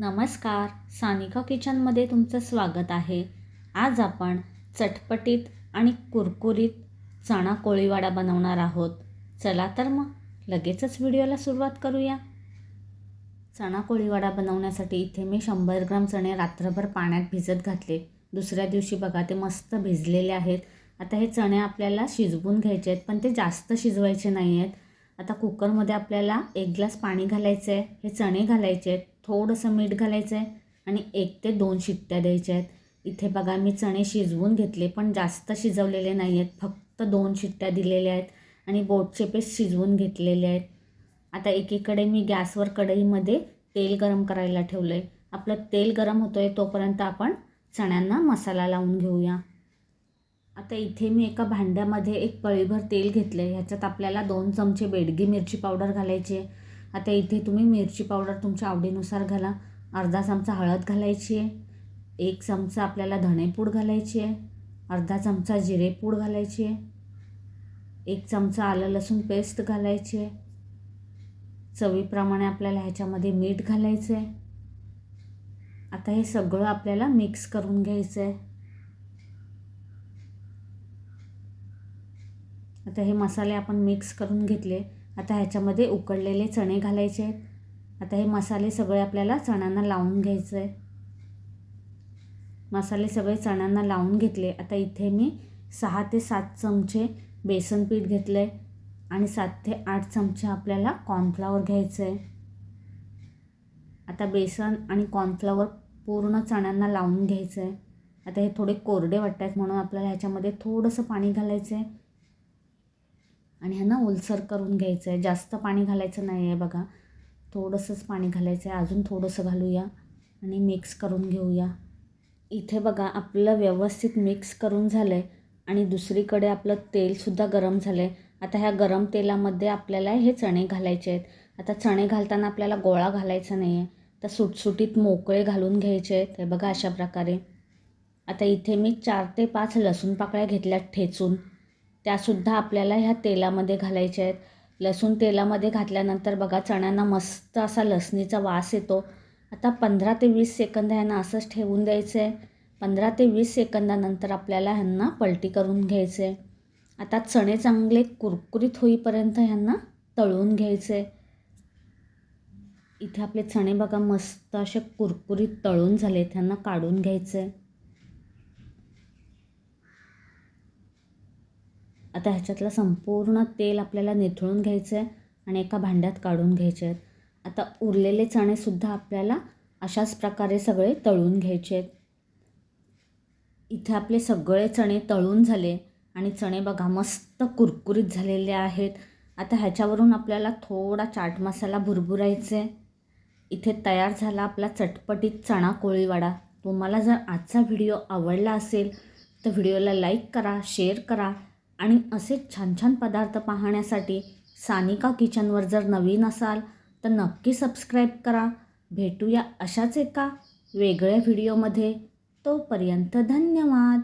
नमस्कार. सानिका किचनमध्ये तुमचं स्वागत आहे. आज आपण चटपटीत आणि कुरकुरीत चणा कोळीवाडा बनवणार आहोत. चला तर मग लगेचच व्हिडिओला सुरुवात करूया. चणा कोळीवाडा बनवण्यासाठी इथे मी शंभर ग्राम चणे रात्रभर पाण्यात भिजत घातले. दुसऱ्या दिवशी बघा ते मस्त भिजलेले आहेत. आता हे चणे आपल्याला शिजवून घ्यायचे आहेत पण ते जास्त शिजवायचे नाही आहेत. आता कुकरमध्ये आपल्याला एक ग्लास पाणी घालायचं आहे हे चणे घालायचे आहेत. थोडंसं मीठ घालायचं आहे आणि एक ते दोन शिट्ट्या द्यायच्या आहेत. इथे बघा मी चणे शिजवून घेतले पण जास्त शिजवलेले नाही आहेत. फक्त दोन शिट्ट्या दिलेल्या आहेत आणि बोटचे पेस्ट शिजवून घेतलेले आहेत. आता एकीकडे मी गॅसवर कढईमध्ये तेल गरम करायला ठेवलं आहे आपलं तेल गरम होतं आहे तोपर्यंत आपण चण्यांना मसाला लावून घेऊया. आता इथे मी एका भांड्यामध्ये एक पळीभर तेल घेतलं आहे ह्याच्यात आपल्याला दोन चमचे बेडगी मिरची पावडर घालायची आहे. आता इथे तुम्ही मिरची पावडर तुमच्या आवडीनुसार घाला. अर्धा चमचा हळद घालायची आहे. एक चमचा आपल्याला धणेपूड घालायची आहे. अर्धा चमचा जिरेपूड घालायची आहे. एक चमचा आलं लसूण पेस्ट घालायची आहे. चवीप्रमाणे आपल्याला ह्याच्यामध्ये मीठ घालायचं आहे. आता हे सगळं आपल्याला मिक्स करून घ्यायचं आहे. आता हे मसाले आपण मिक्स करून घेतले. आता ह्याच्यामध्ये उकडलेले चणे घालायचे आहेत. आता हे मसाले सगळे आपल्याला चण्यांना लावून घ्यायचं आहे मसाले सगळे चण्यांना लावून घेतले. आता इथे मी सहा ते सात चमचे बेसन पीठ घेतलं आहे आणि सात ते आठ चमचे आपल्याला कॉर्नफ्लॉवर घ्यायचं आहे. आता बेसन आणि कॉर्नफ्लॉवर पूर्ण चण्यांना लावून घ्यायचं आहे. आता हे थोडे कोरडे वाटत आहेत म्हणून आपल्याला ह्याच्यामध्ये थोडंसं पाणी घालायचं आहे आणि ह्यांना ओलसर करून घ्यायचं आहे जास्त पाणी घालायचं नाही आहे बघा. थोडंसंच पाणी घालायचं आहे अजून थोडंसं घालूया आणि मिक्स करून घेऊया. इथे बघा आपलं व्यवस्थित मिक्स करून झालं आहे आणि दुसरीकडे आपलं तेलसुद्धा गरम झालं आहे आता ह्या गरम तेलामध्ये आपल्याला हे चणे घालायचे आहेत. आता चणे घालताना आपल्याला गोळा घालायचा नाही आहे तर सुटसुटीत मोकळे घालून घ्यायचे आहेत. हे बघा अशा प्रकारे. आता इथे मी चार ते पाच लसूण पाकळ्या घेतल्या ठेचून. त्यासुद्धा आपल्याला ह्या तेलामध्ये घालायच्या आहेत. लसूण तेलामध्ये घातल्यानंतर बघा चण्यांना मस्त असा लसणीचा वास येतो. आता पंधरा ते वीस सेकंद ह्यांना असंच ठेवून द्यायचं आहे पंधरा ते वीस सेकंदानंतर आपल्याला ह्यांना पलटी करून घ्यायचं आहे आता चणे चांगले कुरकुरीत होईपर्यंत ह्यांना तळून घ्यायचे इथे आपले चणे बघा मस्त असे कुरकुरीत तळून झाले ह्यांना काढून घ्यायचं आता ह्याच्यातलं संपूर्ण तेल आपल्याला निथळून घ्यायचं आहे आणि एका भांड्यात काढून घ्यायचे आहेत आता उरलेले चणेसुद्धा आपल्याला अशाच प्रकारे सगळे तळून घ्यायचे आहेत इथे आपले सगळे चणे तळून झाले आणि चणे बघा मस्त कुरकुरीत झालेले आहेत. आता ह्याच्यावरून आपल्याला थोडा चाट मसाला भुरभुरायचे इथे तयार झाला आपला चटपटीत चणा कोळीवाडा. तुम्हाला जर आजचा व्हिडिओ आवडला असेल तर व्हिडिओला लाईक करा शेअर करा आणि असे छान छान पदार्थ पाहण्यासाठी सानिका किचनवर जर नवीन असाल तर नक्की सबस्क्राईब करा. भेटूया अशाच एका वेगळ्या व्हिडिओमध्ये तोपर्यंत धन्यवाद.